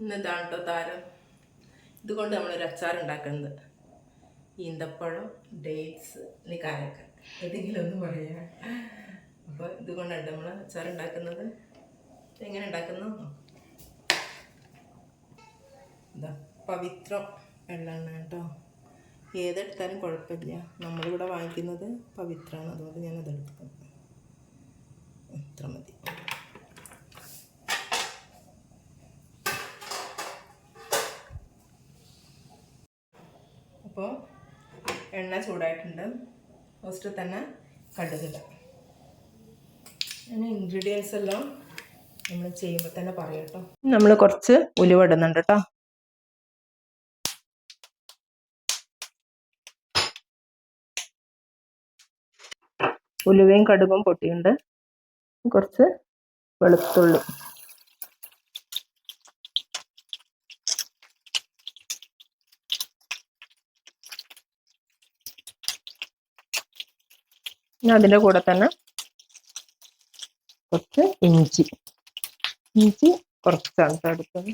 ഇന്ന് ഇതാണ് കേട്ടോ താരം? ഇതുകൊണ്ട് നമ്മളൊരു അച്ചാർ ഉണ്ടാക്കുന്നത് ഈന്തപ്പഴം ഡേറ്റ്സ് ഇനി കാരക്ക ഏതെങ്കിലും ഒന്ന് പറയാം. അപ്പോൾ ഇതുകൊണ്ടാണ് നമ്മൾ അച്ചാർ ഉണ്ടാക്കുന്നത് എങ്ങനെ ഉണ്ടാക്കുന്നു? എന്താ പവിത്രം വെള്ളമാണ് കേട്ടോ ഏതെടുത്താലും കുഴപ്പമില്ല. നമ്മളിവിടെ വാങ്ങിക്കുന്നത് പവിത്രമാണ് അതുകൊണ്ട് ഞാനത് എടുക്കും ഇത്ര മതി അപ്പോൾ എണ്ണ ചൂടായിട്ടുണ്ട്. ഫസ്റ്റ് തന്നെ കടുകിടാം അങ്ങനെ ഇൻഗ്രീഡിയൻസ് എല്ലാം നമ്മൾ ചെയ്യുമ്പോൾ തന്നെ പറയാം കേട്ടോ നമ്മൾ കുറച്ച് ഉലുവ ഇടുന്നുണ്ട് കേട്ടോ ഉലുവയും കടുകും പൊട്ടിയുണ്ട് കുറച്ച് വെളുത്തുള്ളി. അതിന്റെ കൂടെ തന്നെ കുറച്ച് ഇഞ്ചി. ഇഞ്ചി കുറച്ചാണ് എടുത്തത്.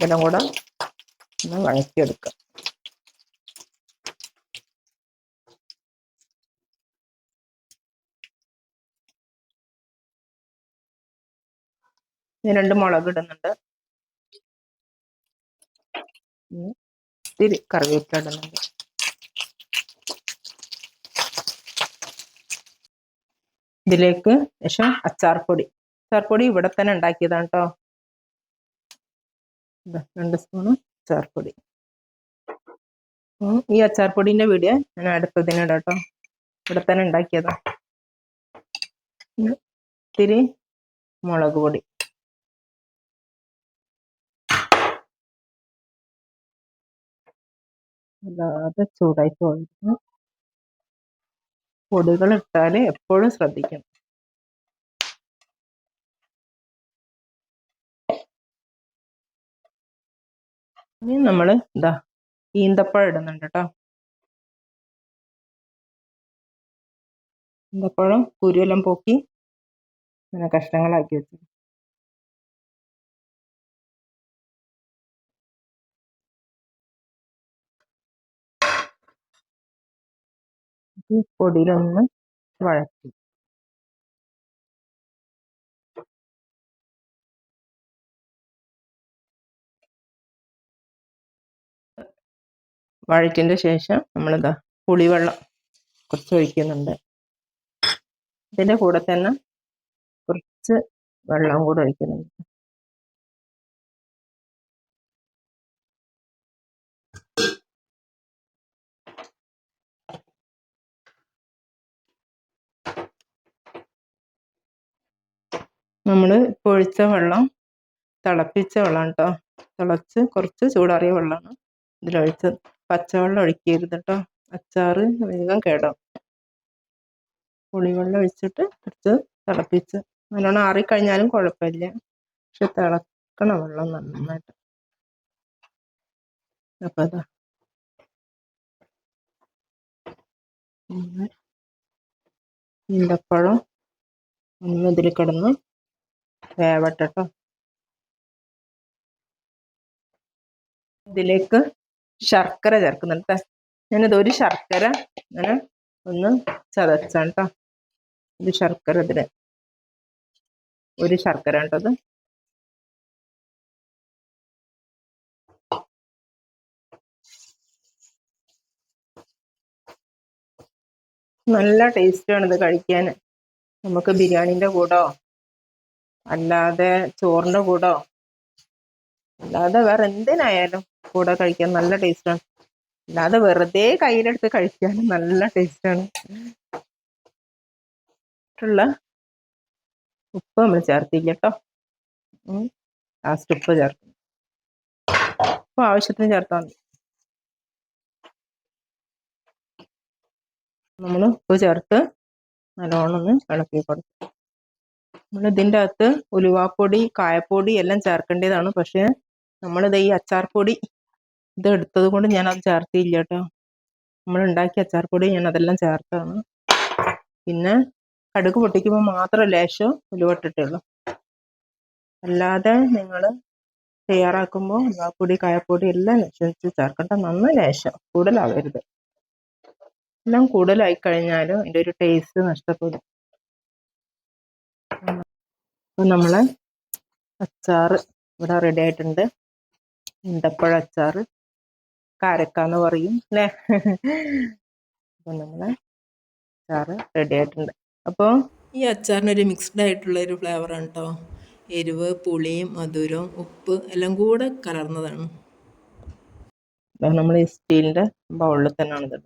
ഇതെല്ലാം കൂടെ ഒന്ന് വഴക്കിയെടുക്കുക രണ്ട് മുളക് ഇടുന്നുണ്ട്. ഇത്തിരി കറിവേപ്പില ഇതിലേക്ക് ശേഷം അച്ചാർപ്പൊടി. അച്ചാർപ്പൊടി ഇവിടെ തന്നെ ഉണ്ടാക്കിയതാണ് കേട്ടോ രണ്ട് സ്പൂണ് അച്ചാർപ്പൊടി. ഉം, ഈ അച്ചാർപ്പൊടിന്റെ വീഡിയോ ഞാൻ അടുത്തതിന് ഇടാം കേട്ടോ ഇവിടെ തന്നെ ഉണ്ടാക്കിയതാ. ഉം, ഇത്തിരി മുളക് പൊടി. അല്ലാതെ ചൂടായി പോയിരുന്നു. പൊടികൾ ഇട്ടാൽ എപ്പോഴും ശ്രദ്ധിക്കണം. ഇനി നമ്മൾ എന്താ ഈന്തപ്പഴം ഇടുന്നുണ്ട് കേട്ടോ. ഈന്തപ്പഴം കുരുവെല്ലാം പോക്കി ഇങ്ങനെ കഷ്ണങ്ങളാക്കി വെച്ചു ഈ പൊടിയിലൊന്ന് വഴറ്റി. വഴറ്റിന്റെ ശേഷം നമ്മളിതാ പുളിവെള്ളം കുറച്ച് ഒഴിക്കുന്നുണ്ട് ഇതിന്റെ കൂടെ തന്നെ കുറച്ച് വെള്ളം കൂടെ ഒഴിക്കുന്നുണ്ട്. നമ്മൾ ഇപ്പോൾ ഒഴിച്ച വെള്ളം തിളപ്പിച്ച വെള്ളം കേട്ടോ തിളച്ച് കുറച്ച് ചൂടാറിയ വെള്ളമാണ് ഇതിലൊഴിച്ചത്. പച്ചവെള്ളം ഒഴിക്കരുത് കേട്ടോ അച്ചാറ് വേഗം കേടാം പുളിവെള്ളം ഒഴിച്ചിട്ട് കുറച്ച് തിളപ്പിച്ച് നല്ലോണം ആറിക്കഴിഞ്ഞാലും കുഴപ്പമില്ല. പക്ഷെ തിളക്കണം വെള്ളം നന്നായിട്ട്. അപ്പം അതാ. ഇന്തപ്പഴം ഒന്ന് ഇതിൽ കിടന്ന് വേവട്ടെ കേട്ടോ ഇതിലേക്ക് ശർക്കര ചേർക്കുന്നുണ്ട്. ഞാനത് ഒരു ശർക്കര ഇങ്ങനെ ഒന്ന് ചതച്ചാണ് കേട്ടോ ഒരു ശർക്കര ഇതിന് ഒരു ശർക്കര കേട്ടത് നല്ല ടേസ്റ്റാണ് ഇത് കഴിക്കാൻ. നമുക്ക് ബിരിയാണിന്റെ കൂടോ? അല്ലാതെ ചോറിന്റെ കൂടോ? അല്ലാതെ വേറെ എന്തിനായാലും കൂടെ കഴിക്കാൻ നല്ല ടേസ്റ്റാണ് അല്ലാതെ വെറുതെ കയ്യിലെടുത്ത് കഴിക്കാൻ നല്ല ടേസ്റ്റാണ് ഉള്ള ഉപ്പ് നമ്മൾ ചേർത്തില്ല കേട്ടോ ലാസ്റ്റ് ഉപ്പ് ചേർക്കും ഉപ്പ് ആവശ്യത്തിന് ചേർത്താൽ മതി. നമ്മൾ ഉപ്പ് ചേർത്ത് നല്ലോണം ഒന്ന് ഇളക്കി കൊടുക്കും. നമ്മൾ ഇതിന്റെ അകത്ത് ഉലുവാപ്പൊടി കായപ്പൊടി എല്ലാം ചേർക്കേണ്ടതാണ്. പക്ഷേ നമ്മളിത് ഈ അച്ചാർപ്പൊടി ഇത് എടുത്തത് കൊണ്ട് ഞാൻ അത് ചേർത്തിയില്ല കേട്ടോ നമ്മൾ ഉണ്ടാക്കിയ അച്ചാർപ്പൊടി ഞാൻ അതെല്ലാം ചേർത്താണ്. പിന്നെ കടുക് പൊട്ടിക്കുമ്പോൾ മാത്രം ലേശം ഉലുവട്ടിട്ടുള്ളൂ അല്ലാതെ നിങ്ങൾ തയ്യാറാക്കുമ്പോൾ ഉലുവാപ്പൊടി കായപ്പൊടി എല്ലാം ലേശം ചേർക്കട്ടെ നന്ന ലേശം കൂടുതലാവരുത്. എല്ലാം കൂടുതലായി കഴിഞ്ഞാലും അതിന്റെ ഒരു ടേസ്റ്റ് നഷ്ടപ്പെടും. അപ്പം നമ്മൾ അച്ചാർ ഇവിടെ റെഡി ആയിട്ടുണ്ട്. ഉണ്ടപ്പഴ അച്ചാർ കാരക്ക എന്ന് പറയും അല്ലേ അപ്പൊ നമ്മൾ അച്ചാർ റെഡി ആയിട്ടുണ്ട്. അപ്പോൾ ഈ അച്ചാറിനൊരു മിക്സ്ഡ് ആയിട്ടുള്ള ഒരു ഫ്ലേവറാണ് കേട്ടോ എരിവ് പുളിയും മധുരവും ഉപ്പ് എല്ലാം കൂടെ കലർന്നതാണ്. നമ്മൾ ഈ സ്റ്റീലിന്റെ ബൗളിൽ തന്നെയാണ് നല്ല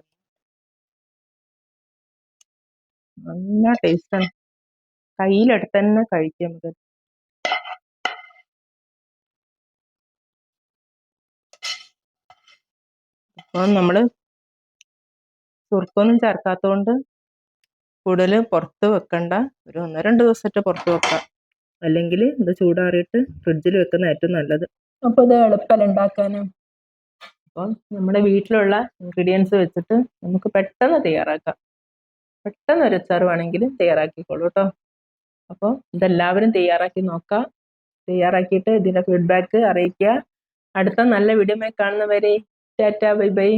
നല്ല ടേസ്റ്റാണ് കയ്യിലെടുത്ത് തന്നെ കഴിക്കാം നമുക്ക്. അപ്പം നമ്മൾ സുർക്കൊന്നും ചേർക്കാത്തതുകൊണ്ട് കൂടുതൽ പുറത്ത് വെക്കണ്ട. ഒരു ഒന്ന് രണ്ട് ദിവസമായിട്ട് പുറത്ത് വെക്കാം. അല്ലെങ്കിൽ ഇത് ചൂടാറിയിട്ട് ഫ്രിഡ്ജിൽ വെക്കുന്ന ഏറ്റവും നല്ലത്. അപ്പോൾ ഇത് എളുപ്പമല്ല ഉണ്ടാക്കാനും? അപ്പം നമ്മുടെ വീട്ടിലുള്ള ഇൻഗ്രീഡിയൻസ് വെച്ചിട്ട് നമുക്ക് പെട്ടെന്ന് തയ്യാറാക്കാം. പെട്ടെന്ന് ഒരു അച്ചാർ വേണമെങ്കിൽ തയ്യാറാക്കിക്കോളൂ കേട്ടോ. അപ്പോൾ ഇതെല്ലാവരും തയ്യാറാക്കി നോക്കാം. തയ്യാറാക്കിയിട്ട് ഇതിന്റെ ഫീഡ്ബാക്ക് അറിയിക്കുക അടുത്ത നല്ല വീഡിയോ കാണുന്നവരെ ടാറ്റ ബൈ ബൈ.